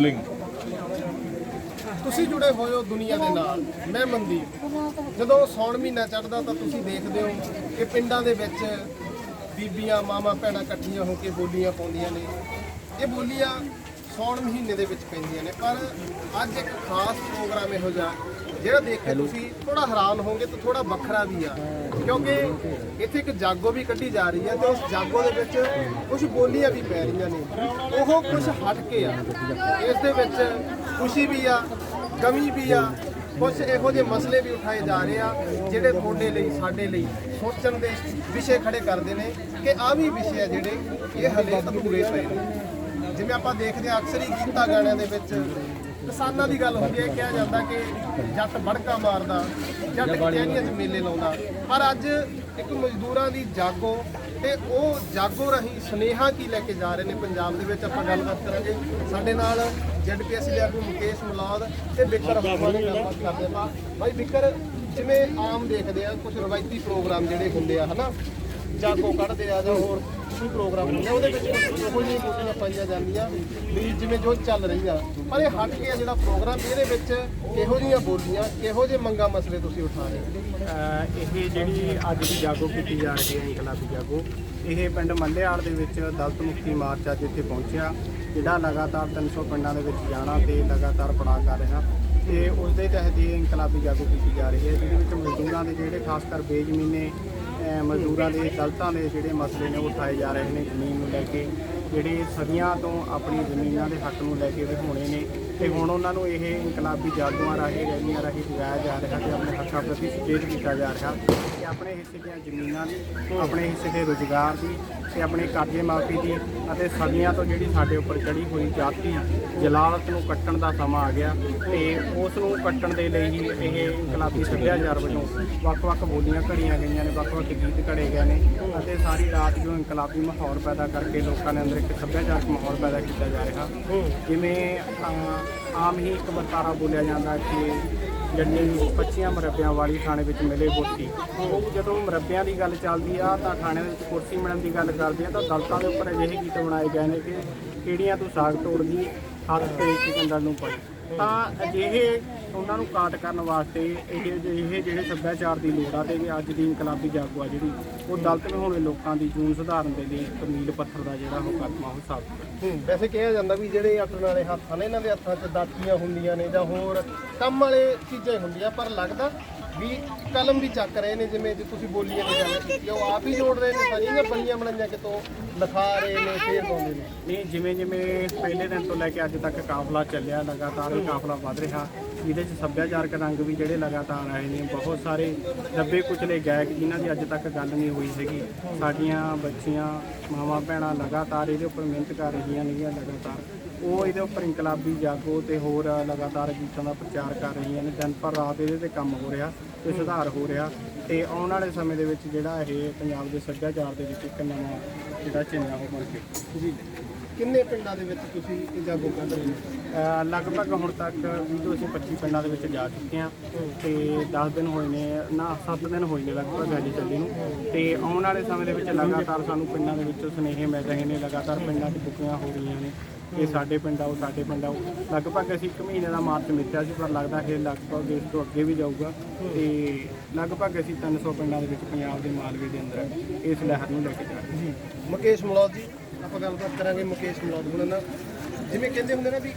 Rolling ਤੁਸੀਂ ਜੁੜੇ ਹੋਏ ਹੋ ਦੁਨੀਆ ਦੇ ਨਾਲ। ਮੈਂ ਮਨਦੀਪ। ਜਦੋਂ ਸੌਣ ਮਹੀਨਾ ਚੜ੍ਹਦਾ ਤਾਂ ਤੁਸੀਂ ਦੇਖਦੇ ਹੋ ਕਿ ਪਿੰਡਾਂ ਦੇ ਵਿੱਚ ਬੀਬੀਆਂ ਮਾਵਾਂ ਭੈਣਾਂ ਇਕੱਠੀਆਂ ਹੋ ਕੇ ਬੋਲੀਆਂ ਪਾਉਂਦੀਆਂ ਨੇ। ਇਹ ਬੋਲੀਆਂ ਸੌਣ ਮਹੀਨੇ ਦੇ ਵਿੱਚ ਪੈਂਦੀਆਂ ਨੇ। ਪਰ ਅੱਜ ਇੱਕ ਖਾਸ ਪ੍ਰੋਗਰਾਮ ਇਹੋ ਜਿਹਾ ਜਿਹੜਾ ਦੇਖ ਕੇ ਤੁਸੀਂ ਥੋੜਾ ਹੈਰਾਨ ਹੋਵੋਗੇ ਤੇ ਥੋੜਾ ਵੱਖਰਾ ਵੀ ਆ। ਕਿਉਂਕਿ ਇੱਥੇ ਇੱਕ ਜਾਗੋ ਵੀ ਕੱਢੀ ਜਾ ਰਹੀ ਹੈ ਤੇ ਉਸ ਜਾਗੋ ਦੇ ਵਿੱਚ ਕੁਝ ਬੋਲੀਆਂ ਵੀ ਪੈ ਰਹੀਆਂ ਨੇ। ਉਹ ਕੁਝ ਹਟ ਕੇ ਆ। ਇਸ ਦੇ ਵਿੱਚ ਖੁਸ਼ੀ ਵੀ ਆ ਕਮੀ ਵੀ ਆ ਕੁਝ ਇਹੋ ਜਿਹੇ ਮਸਲੇ ਵੀ ਉਠਾਏ ਜਾ ਰਹੇ ਆ, ਜਿਹੜੇ ਤੁਹਾਡੇ ਲਈ, ਸਾਡੇ ਲਈ ਸੋਚਣ ਦੇ ਵਿਸ਼ੇ ਖੜੇ ਕਰਦੇ ਨੇ ਕਿ ਆ ਵੀ ਵਿਸ਼ੇ ਆ ਜਿਹੜੇ ਇਹ ਹਲੇ ਅਧੂਰੇ ਪਏ ਨੇ। ਜਿਵੇਂ ਆਪਾਂ ਦੇਖਦੇ ਆ ਅਕਸਰ ਹੀ ਗੀਤਾ ਗਾਣਿਆਂ ਦੇ ਵਿੱਚ ਕਿਸਾਨਾਂ ਦੀ ਗੱਲ ਹੁੰਦੀ ਹੈ, ਕਿਹਾ ਜਾਂਦਾ ਕਿ ਜੱਟ ਬੜਕਾ ਮਾਰਦਾ, ਜੱਟ ਕਚਹਿਰੀਆਂ 'ਚ ਮੇਲੇ ਲਾਉਂਦਾ। ਪਰ ਅੱਜ ਇੱਕ ਮਜ਼ਦੂਰਾਂ ਦੀ ਜਾਗੋ ਤੇ ਉਹ ਜਾਗੋ ਰਹੀ ਸੁਨੇਹਾ ਕੀ ਲੈ ਕੇ ਜਾ ਰਹੇ ਨੇ ਪੰਜਾਬ ਦੇ ਵਿੱਚ? ਆਪਾਂ ਗੱਲਬਾਤ ਕਰਾਂਗੇ। ਸਾਡੇ ਨਾਲ ਜ਼ੈਡਪੀਐਸਸੀ ਦੇ ਆਗੂ ਮੁਕੇਸ਼ ਮਲਾਦ ਤੇ ਬਿਕਰ ਅਫਵਾਹ ਨਾਲ ਗੱਲਬਾਤ ਕਰਦੇ ਆਪਾਂ। ਭਾਈ ਬਿਕਰ, ਜਿਵੇਂ ਆਮ ਦੇਖਦੇ ਆ ਕੁਝ ਰਵਾਇਤੀ ਪ੍ਰੋਗਰਾਮ ਜਿਹੜੇ ਹੁੰਦੇ ਆ, ਹਨਾ? ਜਾਗੋ ਕੱਢਦੇ ਆ ਜਾਂ ਹੋਰ ਕੋਈ ਪ੍ਰੋਗਰਾਮ ਹੁੰਦੇ ਉਹਦੇ ਵਿੱਚ ਕੁਝ ਉਹੋ ਜਿਹੀਆਂ ਬੋਲੀਆਂ ਪਾਈਆਂ ਜਾਂਦੀਆਂ ਵੀ ਜਿਵੇਂ ਜੋ ਚੱਲ ਰਹੀ ਆ। ਪਰ ਇਹ ਹਟ ਕੇ ਜਿਹੜਾ ਪ੍ਰੋਗਰਾਮ ਇਹਦੇ ਵਿੱਚ ਕਿਹੋ ਜਿਹੀਆਂ ਬੋਲੀਆਂ, ਕਿਹੋ ਜਿਹੇ ਮੰਗਾ ਮਸਲੇ ਤੁਸੀਂ ਉਠਾ ਰਹੇ ਹੋ? ਇਹ ਜਿਹੜੀ ਅੱਜ ਦੀ ਜਾਗੋ ਕੀਤੀ ਜਾ ਰਹੀ ਹੈ ਇਨਕਲਾਬੀ ਜਾਗੋ, ਇਹ ਪਿੰਡ ਮੰਡੇਆਲ ਦੇ ਵਿੱਚ ਦਲਤ ਮੁਕਤੀ ਮਾਰਚ ਅੱਜ ਇੱਥੇ ਪਹੁੰਚਿਆ, ਜਿਹੜਾ ਲਗਾਤਾਰ 300 ਪਿੰਡਾਂ ਦੇ ਵਿੱਚ ਜਾਣਾ ਤੇ ਲਗਾਤਾਰ ਪੜਾਅ ਕਰ ਰਿਹਾ ਤੇ ਉਸ ਦੇ ਤਹਿਤ ਇਹ ਇਨਕਲਾਬੀ ਜਾਗੋ ਕੀਤੀ ਜਾ ਰਹੀ ਹੈ, ਜਿਹਦੇ ਵਿੱਚ ਮਜ਼ਦੂਰਾਂ ਦੇ ਜਿਹੜੇ ਖਾਸ ਕਰ ਬੇਜ਼ਮੀਨੇ ਮਜ਼ਦੂਰਾਂ ਦੇ ਦਲਤਾਂ ਦੇ ਜਿਹੜੇ ਮਸਲੇ ਨੇ ਉਹ ਉਠਾਏ ਜਾ ਰਹੇ ਨੇ ਜ਼ਮੀਨ ਨੂੰ ਲੈ ਕੇ, ਜਿਹੜੇ ਸਦੀਆਂ ਤੋਂ ਆਪਣੀ ਜ਼ਮੀਨਾਂ ਦੇ ਹੱਕ ਨੂੰ ਲੈ ਕੇ ਵਿਖਾਉਣੇ ਨੇ ਤੇ ਹੁਣ ਉਹਨਾਂ ਨੂੰ ਇਹ ਇਨਕਲਾਬੀ ਜਾਗੂਆਂ ਰਾਹੀਂ, ਰੈਲੀਆਂ ਰਾਹੀਂ ਜਗਾਇਆ ਜਾ ਰਿਹਾ ਤੇ ਆਪਣੇ ਹੱਕਾਂ ਪ੍ਰਤੀ ਸੁਚੇਤ ਕੀਤਾ ਜਾ ਰਿਹਾ। ਕਿ ਆਪਣੇ ਹਿੱਸੇ ਦੀਆਂ ਜ਼ਮੀਨਾਂ ਦੀ, ਆਪਣੇ ਹਿੱਸੇ ਦੇ ਰੁਜ਼ਗਾਰ ਦੀ ਤੇ ਆਪਣੇ ਕਰਜ਼ੇ ਮਾਫੀ ਦੀ ਅਤੇ ਸਦੀਆਂ ਤੋਂ ਜਿਹੜੀ ਸਾਡੇ ਉੱਪਰ ਚੜੀ ਹੋਈ ਜਾਤੀ ਜਲਾਲਤ ਨੂੰ ਕੱਟਣ ਦਾ ਸਮਾਂ ਆ ਗਿਆ ਤੇ ਉਸ ਨੂੰ ਕੱਟਣ ਦੇ ਲਈ ਹੀ ਇਹ ਇਨਕਲਾਬੀ ਸੱਭਿਆਚਾਰ ਵੱਲੋਂ ਵੱਖ-ਵੱਖ ਬੋਲੀਆਂ ਘੜੀਆਂ ਗਈਆਂ ਨੇ, ਵੱਖ-ਵੱਖ ਗੀਤ ਘੜੇ ਗਏ ਨੇ ਅਤੇ ਸਾਰੀ ਰਾਤ ਜੋ ਇਨਕਲਾਬੀ ਮਾਹੌਲ ਪੈਦਾ ਕਰਕੇ ਲੋਕਾਂ ਦੇ ਅੰਦਰ ਇੱਕ ਸੱਭਿਆਚਾਰਕ ਮਾਹੌਲ ਪੈਦਾ ਕੀਤਾ ਜਾ ਰਿਹਾ। ਜਿਵੇਂ ਆਮ ਹੀ ਇੱਕ ਵਰਤਾਰਾ ਬੋਲਿਆ ਜਾਂਦਾ ਕਿ ਜਿਹੜੀ ਪੱਚੀਆਂ ਮੁਰੱਬਿਆਂ ਵਾਲੀ ਥਾਣੇ ਵਿੱਚ ਮਿਲੇ ਕੁਰਸੀ ਉਹ ਜਦੋਂ ਮੁਰੱਬਿਆਂ ਦੀ ਗੱਲ ਚੱਲਦੀ ਆ ਤਾਂ ਥਾਣੇ ਵਿੱਚ ਕੁਰਸੀ ਮਿਲਣ ਦੀ ਗੱਲ ਕਰਦੇ ਆ ਤਾਂ ਦਲਤਾਂ ਦੇ ਉੱਪਰ ਅਜਿਹੇ ਗੀਤ ਬਣਾਏ ਗਏ ਨੇ ਕਿ ਕਿਹੜੀਆਂ ਤੂੰ ਸਾਗ ਤੋੜਦੀ, ਹੱਥ ਤੇ ਚਿਕੰਦਰ ਨੂੰ ਪਾਈ ਤਾਂ ਅਜਿਹੇ ਉਹਨਾਂ ਨੂੰ ਕਾਟ ਕਰਨ ਵਾਸਤੇ ਇਹ ਜਿਹੇ ਜਿਹੜੇ ਸੱਭਿਆਚਾਰ ਦੀ ਲੋੜ ਆ ਤੇ ਇਹ ਅੱਜ ਦੀ ਇਨਕਲਾਬੀ ਜਾਗੋ ਆ ਜਿਹੜੀ, ਉਹ ਦਲਤ ਹੋਣੇ ਲੋਕਾਂ ਦੀ ਜੂਨ ਸੁਧਾਰਨ ਦੇ ਲਈ ਇੱਕ ਮੀਲ ਪੱਥਰ ਦਾ ਜਿਹੜਾ ਉਹ ਉਹ ਸਾਬਤ ਵੈਸੇ ਕਿਹਾ ਜਾਂਦਾ ਵੀ ਜਿਹੜੇ ਅੱਟਣ ਵਾਲੇ ਹੱਥਾਂ ਨੇ, ਇਹਨਾਂ ਦੇ ਹੱਥਾਂ 'ਚ ਦਾਤੀਆਂ ਹੁੰਦੀਆਂ ਨੇ ਜਾਂ ਹੋਰ ਕੰਮ ਵਾਲੇ ਚੀਜ਼ਾਂ ਹੀ ਹੁੰਦੀਆਂ, ਪਰ ਲੱਗਦਾ ਵੀ ਕਲਮ ਵੀ ਚੱਕ ਰਹੇ ਨੇ ਜਿਵੇਂ ਜੇ ਤੁਸੀਂ ਬੋਲੀਆਂ ਦੀ ਗੱਲ ਕੀਤੀ ਆ, ਉਹ ਆਪ ਹੀ ਜੋੜ ਰਹੇ ਨੇ ਸਾਰੀਆਂ ਬਣੀਆਂ ਬਣਾਈਆਂ ਕਿਤੋਂ ਲਿਖਾ ਰਹੇ ਨੇ ਫੇਰ ਪਾਉਂਦੇ ਨੇ। ਨਹੀਂ ਜਿਵੇਂ ਜਿਵੇਂ ਪਹਿਲੇ ਦਿਨ ਤੋਂ ਲੈ ਕੇ ਅੱਜ ਤੱਕ ਕਾਫਲਾ ਚੱਲਿਆ ਲਗਾਤਾਰ ਇਹ ਕਾਫਲਾ ਵੱਧ ਰਿਹਾ। ਇਹਦੇ 'ਚ ਸੱਭਿਆਚਾਰਕ ਰੰਗ ਵੀ ਜਿਹੜੇ ਲਗਾਤਾਰ ਆਏ ਨੇ ਬਹੁਤ ਸਾਰੇ ਦੱਬੇ ਕੁਚਲੇ ਗਾਇਕ ਜਿਨ੍ਹਾਂ ਦੀ ਅੱਜ ਤੱਕ ਗੱਲ ਨਹੀਂ ਹੋਈ ਸੀਗੀ ਸਾਡੀਆਂ ਬੱਚੀਆਂ ਮਾਵਾਂ ਭੈਣਾਂ ਲਗਾਤਾਰ ਇਹਦੇ ਉੱਪਰ ਮਿਹਨਤ ਕਰ ਰਹੀਆਂ ਨੇਗੀਆਂ ਲਗਾਤਾਰ ਉਹ ਇਹਦੇ ਉੱਪਰ ਇਨਕਲਾਬੀ ਜਾਗੋ ਤੇ ਹੋਰ ਲਗਾਤਾਰ ਗੀਤਾਂ ਦਾ ਪ੍ਰਚਾਰ ਕਰ ਰਹੀਆਂ ਨੇ। ਦਿਨ ਪਰ ਰਾਤ ਇਹਦੇ ਤੇ ਕੰਮ ਹੋ ਰਿਹਾ ਤੇ ਸੁਧਾਰ ਹੋ ਰਿਹਾ ਤੇ ਆਉਣ ਵਾਲੇ ਸਮੇਂ ਦੇ ਵਿੱਚ ਜਿਹੜਾ ਇਹ ਪੰਜਾਬ ਦੇ ਸੱਭਿਆਚਾਰ ਦੇ ਵਿੱਚ ਇੱਕ ਨਵਾਂ ਜਿਹੜਾ ਝੰਡਾ ਉਹ ਬਣ ਕੇ। ਜੀ ਕਿੰਨੇ ਪਿੰਡਾਂ ਦੇ ਵਿੱਚ ਤੁਸੀਂ ਇਹ ਜਾਗੋ ਕੱਢ ਰਹੇ ਹੋ? ਅਹ ਲਗਭਗ ਹੁਣ ਤੱਕ 20 ਤੋਂ ਅਸੀਂ 25 ਪਿੰਡਾਂ ਦੇ ਵਿੱਚ ਜਾ ਚੁੱਕੇ ਹਾਂ ਤੇ 10 ਦਿਨ ਹੋਏ ਨੇ ਨਾ 7 ਦਿਨ ਹੋਏ ਨੇ ਲਗਭਗ ਅਜੇ ਚੱਲੀ ਨੂੰ। ਤੇ ਆਉਣ ਵਾਲੇ ਸਮੇਂ ਦੇ ਵਿੱਚ ਲਗਾਤਾਰ ਸਾਨੂੰ ਪਿੰਡਾਂ ਦੇ ਵਿੱਚੋਂ ਸੁਨੇਹੇ ਮਿਲ ਰਹੇ ਨੇ ਲਗਾਤਾਰ ਪਿੰਡਾਂ 'ਚ ਬੁੱਕੀਆਂ ਹੋ ਰਹੀਆਂ ਨੇ ਇਹ ਸਾਡੇ ਪਿੰਡ ਆਓ ਸਾਡੇ ਪਿੰਡ ਆਓ। ਲਗਭਗ ਅਸੀਂ ਇੱਕ ਮਹੀਨੇ ਦਾ ਮਾਰਚ ਮਿੱਥਿਆ ਸੀ ਪਰ ਲੱਗਦਾ ਇਹ ਲਗਭਗ ਇਸ ਤੋਂ ਅੱਗੇ ਵੀ ਜਾਊਗਾ। ਤੇ ਲਗਭਗ ਅਸੀਂ 300 ਪਿੰਡਾਂ ਦੇ ਵਿੱਚ ਪੰਜਾਬ ਦੇ ਮਾਲਵੇ ਦੇ ਅੰਦਰ ਇਸ ਲਹਿਰ ਨੂੰ ਲੈ ਕੇ ਜਾ ਰਹੇ ਹਾਂ। ਮੁਕੇਸ਼ ਮਲੌਦ ਜੀ ਆਪਾਂ ਗੱਲਬਾਤ ਕਰਾਂਗੇ ਮੁਕੇਸ਼ ਮਲੌਦ ਹੁਣਾਂ ਨਾਲ। ਜਿਵੇਂ ਕਹਿੰਦੇ ਹੁੰਦੇ ਨਾ ਵੀ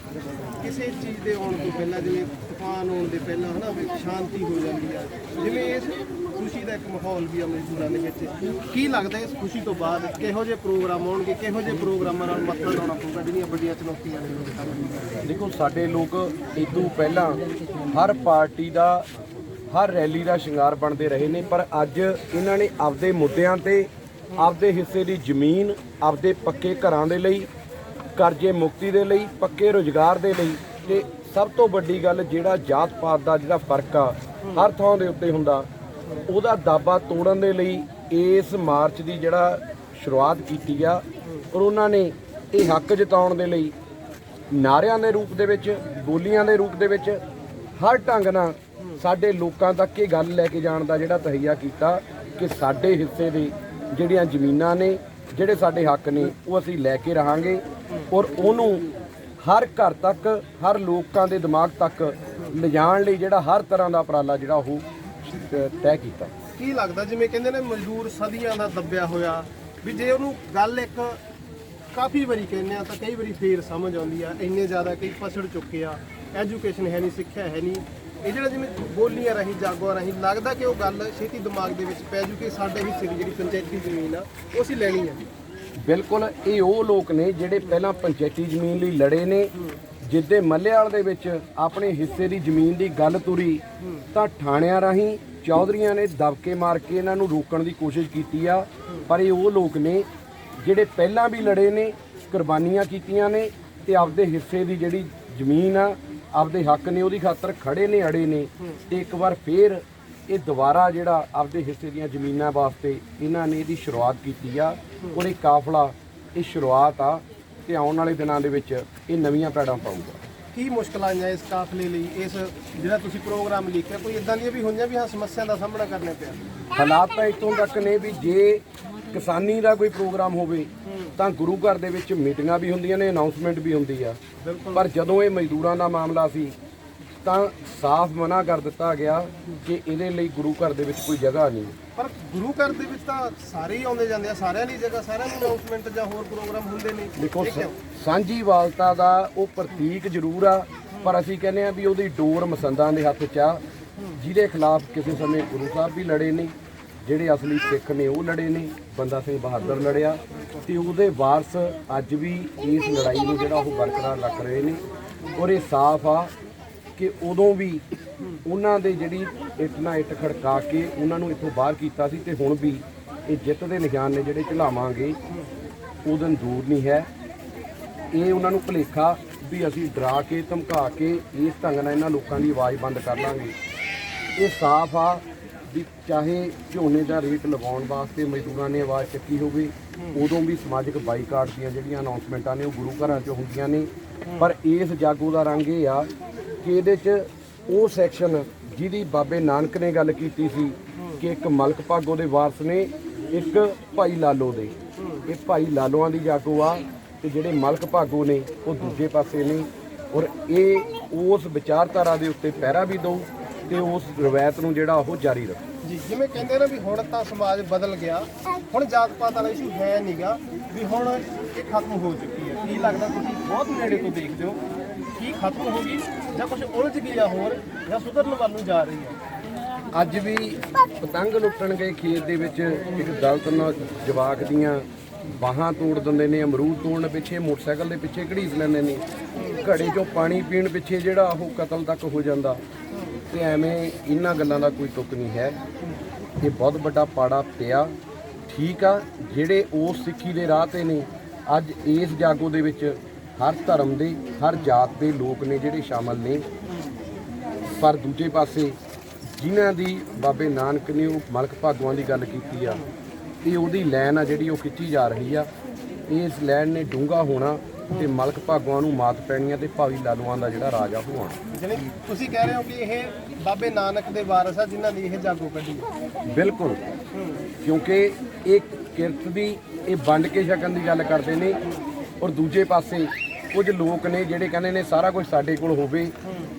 ਕਿਸੇ ਚੀਜ਼ ਦੇ ਆਉਣ ਤੋਂ ਪਹਿਲਾਂ, ਜਿਵੇਂ ਤੂਫਾਨ ਆਉਣ ਦੇ ਪਹਿਲਾਂ, ਹਨਾ, ਵੀ ਸ਼ਾਂਤੀ ਹੋ ਜਾਂਦੀ ਆ। ਜਿਵੇਂ ਇਸ ਖੁਸ਼ੀ ਦਾ ਇੱਕ ਮਾਹੌਲ ਵੀ ਆ ਮਜ਼ਦੂਰਾਂ ਦੇ ਵਿੱਚ। ਕੀ ਲੱਗਦਾ ਇਸ ਖੁਸ਼ੀ ਤੋਂ ਬਾਅਦ ਕਿਹੋ ਜਿਹੇ ਪ੍ਰੋਗਰਾਮ ਆਉਣਗੇ, ਕਿਹੋ ਜਿਹੇ ਪ੍ਰੋਗਰਾਮਾਂ ਨਾਲ ਮੱਥਾ ਲਾਉਣਾ ਪਊਗਾ ਜਿਹੜੀਆਂ ਵੱਡੀਆਂ ਚੁਣੌਤੀਆਂ ਨੇ ਦੇਖੋ, ਸਾਡੇ ਲੋਕ ਇਦੋਂ ਪਹਿਲਾਂ ਹਰ ਪਾਰਟੀ ਦਾ, ਹਰ ਰੈਲੀ ਦਾ ਸ਼ਿੰਗਾਰ ਬਣਦੇ ਰਹੇ ਨੇ, ਪਰ ਅੱਜ ਇਹਨਾਂ ਨੇ ਆਪਦੇ ਮੁੱਦਿਆਂ ਤੇ ਆਪਦੇ ਹਿੱਸੇ ਦੀ ਜ਼ਮੀਨ, ਆਪਦੇ ਪੱਕੇ ਘਰਾਂ ਦੇ ਲਈ, ਕਰਜ਼ੇ ਮੁਕਤੀ ਦੇ ਲਈ, ਪੱਕੇ ਰੁਜ਼ਗਾਰ ਦੇ ਲਈ ਤੇ ਸਭ ਤੋਂ ਵੱਡੀ ਗੱਲ ਜਿਹੜਾ ਜਾਤ ਪਾਤ ਦਾ ਜਿਹੜਾ ਫ਼ਰਕ ਆ, ਹਰ ਥਾਂ ਦੇ ਉੱਤੇ ਹੁੰਦਾ, ਉਹਦਾ ਦਾਬਾ ਤੋੜਨ ਦੇ ਲਈ ਇਸ ਮਾਰਚ ਦੀ ਜਿਹੜਾ ਸ਼ੁਰੂਆਤ ਕੀਤੀ ਆ ਔਰ ਉਹਨਾਂ ਨੇ ਇਹ ਹੱਕ ਜਤਾਉਣ ਦੇ ਲਈ ਨਾਰਿਆਂ ਦੇ ਰੂਪ ਦੇ ਵਿੱਚ, ਬੋਲੀਆਂ ਦੇ ਰੂਪ ਦੇ ਵਿੱਚ ਹਰ ਢੰਗ ਨਾਲ ਸਾਡੇ ਲੋਕਾਂ ਤੱਕ ਇਹ ਗੱਲ ਲੈ ਕੇ ਜਾਣ ਦਾ ਜਿਹੜਾ ਤਹਈਆ ਕੀਤਾ ਕਿ ਸਾਡੇ ਹਿੱਸੇ ਦੇ ਜਿਹੜੀਆਂ ਜ਼ਮੀਨਾਂ ਨੇ, ਜਿਹੜੇ ਸਾਡੇ ਹੱਕ ਨੇ, ਉਹ ਅਸੀਂ ਲੈ ਕੇ ਰਹਾਂਗੇ ਔਰ ਉਹਨੂੰ ਹਰ ਘਰ ਤੱਕ, ਹਰ ਲੋਕਾਂ ਦੇ ਦਿਮਾਗ ਤੱਕ ਲਿਜਾਣ ਲਈ ਜਿਹੜਾ ਹਰ ਤਰ੍ਹਾਂ ਦਾ ਉਪਰਾਲਾ ਜਿਹੜਾ ਉਹ ਤੈਅ ਕੀਤਾ। ਕੀ ਲੱਗਦਾ, ਜਿਵੇਂ ਕਹਿੰਦੇ ਨੇ, ਮਜ਼ਦੂਰ ਸਦੀਆਂ ਦਾ ਦੱਬਿਆ ਹੋਇਆ, ਵੀ ਜੇ ਉਹਨੂੰ ਗੱਲ ਇੱਕ ਕਾਫੀ ਵਾਰੀ ਕਹਿੰਦੇ ਆ ਤਾਂ ਕਈ ਵਾਰੀ ਫੇਰ ਸਮਝ ਆਉਂਦੀ ਆ, ਇੰਨੇ ਜ਼ਿਆਦਾ ਕਈ ਪਛੜ ਚੁੱਕੇ ਆ, ਐਜੂਕੇਸ਼ਨ ਹੈ ਨਹੀਂ, ਸਿੱਖਿਆ ਹੈ ਨਹੀਂ ਇਹ ਜਿਹੜਾ ਜਿਵੇਂ ਬੋਲੀਆਂ ਰਹੀ, ਜਾਗੋਆਂ ਰਹੀ ਲੱਗਦਾ ਕਿ ਉਹ ਗੱਲ ਛੇਤੀ ਦਿਮਾਗ ਦੇ ਵਿੱਚ ਪੈ ਜੂ ਕਿ ਸਾਡੇ ਹਿੱਸੇ ਦੀ ਜਿਹੜੀ ਪੰਚਾਇਤੀ ਜ਼ਮੀਨ ਆ, ਉਹ ਅਸੀਂ ਲੈਣੀ ਆ। ਬਿਲਕੁਲ, ਇਹ ਉਹ ਲੋਕ ਨੇ ਜਿਹੜੇ ਪਹਿਲਾਂ ਪੰਚਾਇਤੀ ਜ਼ਮੀਨ ਲਈ ਲੜੇ ਨੇ, ਜਿੱਦੇ ਮੱਲੇਵਾਲ ਦੇ ਵਿੱਚ ਆਪਣੇ ਹਿੱਸੇ ਦੀ ਜ਼ਮੀਨ ਦੀ ਗੱਲ ਤੁਰੀ, ਤਾਂ ਥਾਣਿਆਂ ਰਾਹੀਂ ਚੌਧਰੀਆਂ ਨੇ ਦਬਕੇ ਮਾਰ ਕੇ ਇਹਨਾਂ ਨੂੰ ਰੋਕਣ ਦੀ ਕੋਸ਼ਿਸ਼ ਕੀਤੀ ਆ। ਪਰ ਇਹ ਉਹ ਲੋਕ ਨੇ ਜਿਹੜੇ ਪਹਿਲਾਂ ਵੀ ਲੜੇ ਨੇ, ਕੁਰਬਾਨੀਆਂ ਕੀਤੀਆਂ ਨੇ ਤੇ ਆਪਦੇ ਹਿੱਸੇ ਦੀ ਜਿਹੜੀ ਜ਼ਮੀਨ ਆ ਆਪਦੇ ਹੱਕ ਨੇ ਉਹਦੀ ਖਾਤਰ ਖੜੇ ਨੇ ਅੜੇ ਨੇ। ਤੇ ਇੱਕ ਵਾਰ ਫੇਰ ਇਹ ਦੁਬਾਰਾ ਜਿਹੜਾ ਆਪਦੇ ਹਿੱਸੇ ਦੀਆਂ ਜ਼ਮੀਨਾਂ ਵਾਸਤੇ ਇਹਨਾਂ ਨੇ ਇਹਦੀ ਸ਼ੁਰੂਆਤ ਕੀਤੀ ਆ ਔਰ ਇਹ ਕਾਫਲਾ ਇਹ ਸ਼ੁਰੂਆਤ ਆ ਤੇ ਆਉਣ ਵਾਲੇ ਦਿਨਾਂ ਦੇ ਵਿੱਚ ਇਹ ਨਵੀਆਂ ਪੈੜਾਂ ਪਾਊਗਾ। ਕੀ ਮੁਸ਼ਕਲਾਂ ਆਈਆਂ ਇਸ ਕਾਫਲੇ ਲਈ? ਇਸ ਜਿਹੜਾ ਤੁਸੀਂ ਪ੍ਰੋਗਰਾਮ ਲਿਖਿਆ ਕੋਈ ਇਦਾਂ ਦੀਆਂ ਵੀ ਹੋਈਆਂ ਵੀ ਹਾਂ ਸਮੱਸਿਆ ਦਾ ਸਾਹਮਣਾ ਕਰਨਾ ਪਿਆ? ਹਾਲਾਤ ਤਾਂ ਇੱਥੋਂ ਤੱਕ ਨੇ ਵੀ ਜੇ ਕਿਸਾਨੀ ਦਾ ਕੋਈ ਪ੍ਰੋਗਰਾਮ ਹੋਵੇ ਤਾਂ ਗੁਰੂ ਘਰ ਦੇ ਵਿੱਚ ਮੀਟਿੰਗਾਂ ਵੀ ਹੁੰਦੀਆਂ ਨੇ ਅਨਾਉਂਸਮੈਂਟ ਵੀ ਹੁੰਦੀ ਆ। ਪਰ ਜਦੋਂ ਇਹ ਮਜ਼ਦੂਰਾਂ ਦਾ ਮਾਮਲਾ ਸੀ ਤਾਂ ਸਾਫ਼ ਮਨਾ ਕਰ ਦਿੱਤਾ ਗਿਆ ਕਿ ਇਹਦੇ ਲਈ ਗੁਰੂ ਘਰ ਦੇ ਵਿੱਚ ਕੋਈ ਜਗ੍ਹਾ ਨਹੀਂ। ਪਰ ਗੁਰੂ ਘਰ ਦੇ ਵਿੱਚ ਤਾਂ ਸਾਰੇ ਹੀ ਆਉਂਦੇ ਜਾਂਦੇ ਆ ਸਾਰਿਆਂ ਦੀ ਜਗ੍ਹਾ ਸਾਰਿਆਂ ਨੂੰ ਅਨਾਉਂਸਮੈਂਟ ਜਾਂ ਹੋਰ ਪ੍ਰੋਗਰਾਮ ਹੁੰਦੇ ਨੇ। ਦੇਖੋ ਇਹ ਕਿਉਂ? ਸਾਂਝੀ ਵਾਲਤਾ ਦਾ ਉਹ ਪ੍ਰਤੀਕ ਜ਼ਰੂਰ ਆ ਪਰ ਅਸੀਂ ਕਹਿੰਦੇ ਆ ਵੀ ਉਹਦੀ ਡੋਰ ਮਸੰਦਾਂ ਦੇ ਹੱਥ 'ਚ ਆ ਜਿਹਦੇ ਖਿਲਾਫ ਕਿਸੇ ਸਮੇਂ ਗੁਰੂ ਸਾਹਿਬ ਵੀ ਲੜੇ ਨੇ ਜਿਹੜੇ ਅਸਲੀ ਸਿੱਖ ਨੇ ਉਹ ਲੜੇ ਨੇ, ਬੰਦਾ ਸਿੰਘ ਬਹਾਦਰ ਲੜਿਆ ਤੇ ਉਹਦੇ ਵਾਰਸ ਅੱਜ ਵੀ ਇਸ ਲੜਾਈ ਨੂੰ ਜਿਹੜਾ ਉਹ ਬਰਕਰਾਰ ਰੱਖ ਰਹੇ ਨੇ ਔਰ ਇਹ ਸਾਫ਼ ਆ ਕਿ ਉਦੋਂ ਵੀ ਉਹਨਾਂ ਦੇ ਜਿਹੜੀ ਇੱਟ ਨਾਲ ਇੱਟ ਖੜਕਾ ਕੇ ਉਹਨਾਂ ਨੂੰ ਇੱਥੋਂ ਬਾਹਰ ਕੀਤਾ ਸੀ ਤੇ ਹੁਣ ਵੀ ਇਹ ਜਿੱਤ ਦੇ ਨਿਸ਼ਾਨ ਨੇ ਜਿਹੜੇ ਝੁਲਾਵਾਂਗੇ, ਉਹ ਦਿਨ ਦੂਰ ਨਹੀਂ ਹੈ। ਇਹ ਉਹਨਾਂ ਨੂੰ ਭੁਲੇਖਾ ਵੀ ਅਸੀਂ ਡਰਾ ਕੇ, ਧਮਕਾ ਕੇ ਇਸ ਢੰਗ ਨਾਲ ਇਹਨਾਂ ਲੋਕਾਂ ਦੀ ਆਵਾਜ਼ ਬੰਦ ਕਰ ਲਾਂਗੇ। ਇਹ ਸਾਫ਼ ਆ ਵੀ ਚਾਹੇ ਝੋਨੇ ਦਾ ਰੇਟ ਲਗਾਉਣ ਵਾਸਤੇ ਮਜ਼ਦੂਰਾਂ ਨੇ ਆਵਾਜ਼ ਚੱਕੀ ਹੋਵੇ, ਉਦੋਂ ਵੀ ਸਮਾਜਿਕ ਬਾਈਕਾਟ ਦੀਆਂ ਜਿਹੜੀਆਂ ਅਨਾਉਂਸਮੈਂਟਾਂ ਨੇ ਉਹ ਗੁਰੂ ਘਰਾਂ 'ਚ ਹੁੰਦੀਆਂ ਨੇ। ਪਰ ਇਸ ਜਾਗੋ ਦਾ ਰੰਗ ਇਹ ਆ ਕਿ ਇਹਦੇ 'ਚ ਉਹ ਸੈਕਸ਼ਨ ਜਿਹਦੀ ਬਾਬੇ ਨਾਨਕ ਨੇ ਗੱਲ ਕੀਤੀ ਸੀ ਕਿ ਇੱਕ ਮਲਕ ਭਾਗੋ ਦੇ ਵਾਰਸ ਨੇ, ਇੱਕ ਭਾਈ ਲਾਲੋ ਦੇ। ਇਹ ਭਾਈ ਲਾਲੋਆਂ ਦੀ ਜਾਗੋ ਆ ਤੇ ਜਿਹੜੇ ਮਲਕ ਭਾਗੋ ਨੇ, ਉਹ ਦੂਜੇ ਪਾਸੇ ਨੇ। ਔਰ ਇਹ ਉਸ ਵਿਚਾਰਧਾਰਾ ਦੇ ਉੱਤੇ ਪਹਿਰਾ ਵੀ ਦਊ ਤੇ ਉਸ ਰਵਾਇਤ ਨੂੰ ਜਿਹੜਾ ਉਹ ਜਾਰੀ ਰੱਖੂ। ਜੀ ਜਿਵੇਂ ਕਹਿੰਦੇ ਨੇ ਵੀ ਹੁਣ ਤਾਂ ਸਮਾਜ ਬਦਲ ਗਿਆ ਹੁਣ ਜਾਤ ਪਾਤ ਵਾਲਾ ਇਸ਼ੂ ਹੈ ਨਹੀਂਗਾ ਵੀ ਹੁਣ ਇਹ ਖਤਮ ਹੋ ਚੁੱਕੀ ਹੈ। ਕੀ ਲੱਗਦਾ ਤੁਸੀਂ ਬਹੁਤ ਨੇੜੇ ਤੋਂ ਦੇਖਦੇ ਹੋ ਕੀ ਖਤਮ ਹੋ ਗਈ ਜਾਂ ਕੁਝ ਉਲਝ ਗਿਆ ਹੋਰ ਜਾਂ ਸੁਧਰਨ ਵੱਲ ਨੂੰ ਜਾ ਰਹੀ ਹੈ? ਅੱਜ ਵੀ ਪਤੰਗ ਲੁੱਟਣ ਗਏ ਖੇਤ ਦੇ ਵਿੱਚ ਇੱਕ ਦਲਤ ਨਾਲ ਜਵਾਕ ਦੀਆਂ ਬਾਹਾਂ ਤੋੜ ਦਿੰਦੇ ਨੇ ਅਮਰੂਦ ਤੋੜਨ ਪਿੱਛੇ ਮੋਟਰਸਾਈਕਲ ਦੇ ਪਿੱਛੇ ਘੜੀਸ ਲੈਂਦੇ ਨੇ। ਘੜੇ ਚੋਂ ਪਾਣੀ ਪੀਣ ਪਿੱਛੇ ਜਿਹੜਾ ਉਹ ਕਤਲ ਤੱਕ ਹੋ ਜਾਂਦਾ। ਤੇ ਐਵੇਂ ਇਹਨਾਂ ਗੱਲਾਂ ਦਾ ਕੋਈ ਤੁਕ ਨਹੀਂ ਹੈ। ਇਹ ਬਹੁਤ ਵੱਡਾ ਪਾੜਾ ਪਿਆ। ਠੀਕ ਆ, ਜਿਹੜੇ ਉਸ ਸਿੱਖੀ ਦੇ ਰਾਹ ਤੇ ਨੇ, ਅੱਜ ਇਸ ਜਾਗੋ ਦੇ ਵਿੱਚ ਹਰ ਧਰਮ ਦੇ, ਹਰ ਜਾਤ ਦੇ ਲੋਕ ਨੇ ਜਿਹੜੇ ਸ਼ਾਮਲ ਨੇ। ਪਰ ਦੂਜੇ ਪਾਸੇ ਜਿਨ੍ਹਾਂ ਦੀ ਬਾਬੇ ਨਾਨਕ ਨੇ ਉਹ ਮਲਕ ਭਾਗਵਾਂ ਦੀ ਗੱਲ ਕੀਤੀ ਆ ਇਹ ਉਹਦੀ ਲਾਈਨ ਆ ਜਿਹੜੀ ਉਹ ਖਿੱਚੀ ਜਾ ਰਹੀ ਆ। ਇਸ ਲਾਈਨ ਨੇ ਡੂੰਘਾ ਹੋਣਾ। ਤੇ ਮਲਕ ਭਾਗਵਾਂ ਨੂੰ ਮਾਤ ਪੈਣੀ ਆ ਤੇ ਭਾਵੀ ਲਾਲੂਆਂ ਦਾ ਜਿਹੜਾ ਰਾਜਾ ਹੋਣਾ ਜਿਵੇਂ ਤੁਸੀਂ ਕਹਿ ਰਹੇ ਹੋ ਕਿ ਇਹ ਬਾਬੇ ਨਾਨਕ ਦੇ ਵਾਰਸ ਆ ਜਿਨ੍ਹਾਂ ਦੀ ਇਹ ਜਾਗੋ ਕੱਢੀ ਹੈ। ਬਿਲਕੁਲ ਕਿਉਂਕਿ ਇਹ ਕਿਰਤ ਦੀ ਇਹ ਵੰਡ ਕੇ ਛਕਣ ਦੀ ਗੱਲ ਕਰਦੇ ਨੇ ਔਰ ਦੂਜੇ ਪਾਸੇ ਕੁਝ ਲੋਕ ਨੇ ਜਿਹੜੇ ਕਹਿੰਦੇ ਨੇ ਸਾਰਾ ਕੁਝ ਸਾਡੇ ਕੋਲ ਹੋਵੇ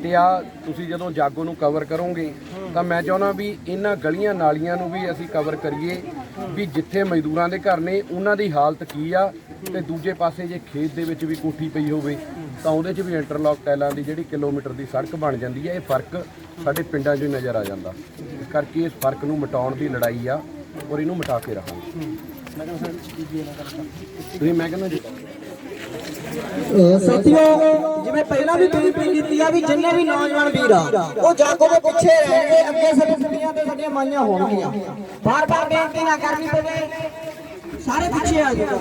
ਤੇ ਆ ਤੁਸੀਂ ਜਦੋਂ ਜਾਗੋ ਨੂੰ ਕਵਰ ਕਰੋਗੇ ਤਾਂ ਮੈਂ ਚਾਹੁੰਦਾ ਵੀ ਇਹਨਾਂ ਗਲੀਆਂ ਨਾਲੀਆਂ ਨੂੰ ਵੀ ਅਸੀਂ ਕਵਰ ਕਰੀਏ ਵੀ ਜਿੱਥੇ ਮਜ਼ਦੂਰਾਂ ਦੇ ਘਰ ਨੇ ਉਹਨਾਂ ਦੀ ਹਾਲਤ ਕੀ ਆ ਤੇ ਦੂਜੇ ਪਾਸੇ ਜੇ ਖੇਤ ਦੇ ਵਿੱਚ ਵੀ ਕੋਠੀ ਪਈ ਹੋਵੇ, ਤਾਂ ਉਹਦੇ 'ਚ ਵੀ ਇੰਟਰਲੌਕ ਟਾਈਲਾਂ ਦੀ ਜਿਹੜੀ ਕਿਲੋਮੀਟਰ ਦੀ ਸੜਕ ਬਣ ਜਾਂਦੀ ਹੈ, ਇਹ ਫ਼ਰਕ ਸਾਡੇ ਪਿੰਡਾਂ 'ਚ ਹੀ ਨਜ਼ਰ ਆ ਜਾਂਦਾ। ਇਸ ਕਰਕੇ ਇਸ ਫ਼ਰਕ ਨੂੰ ਮਿਟਾਉਣ ਦੀ ਲੜਾਈ ਆ ਔਰ ਇਹਨੂੰ ਮਿਟਾ ਕੇ ਰਹਾਂਗੇ। ਤੁਸੀਂ ਮੈਂ ਕਹਿੰਦਾ ਜੀ। ਸਾਥੀਓ, ਜਿਵੇਂ ਪਹਿਲਾਂ ਵੀ ਬੇਨਤੀ ਕੀਤੀ ਆ ਵੀ ਜਿੰਨੇ ਵੀ ਨੌਜਵਾਨ ਵੀਰ ਆ, ਉਹ ਜਾਗੋ ਦੇ ਪਿੱਛੇ ਰਹਿਣਗੇ, ਅੱਗੇ ਸਾਡੀ ਕੁੜੀਆਂ ਤੇ ਸਾਡੀਆਂ ਮਾਈਆਂ ਹੋਣਗੀਆਂ। ਬਾਰ ਬਾਰ ਬੇਨਤੀ ਨਾ ਕਰਨੀ ਪਵੇ, ਸਾਰੇ ਪਿੱਛੇ ਆ ਜਾਓ।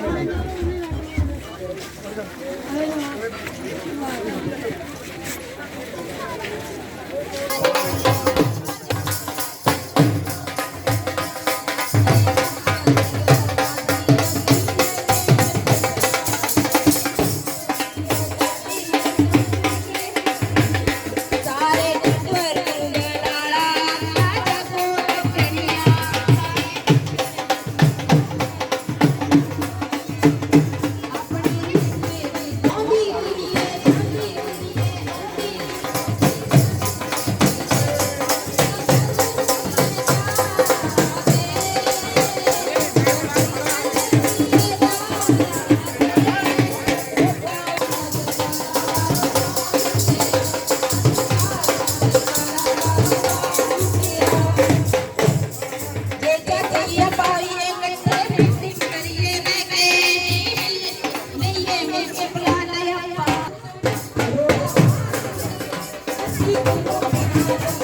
ਸਾਰੇ Música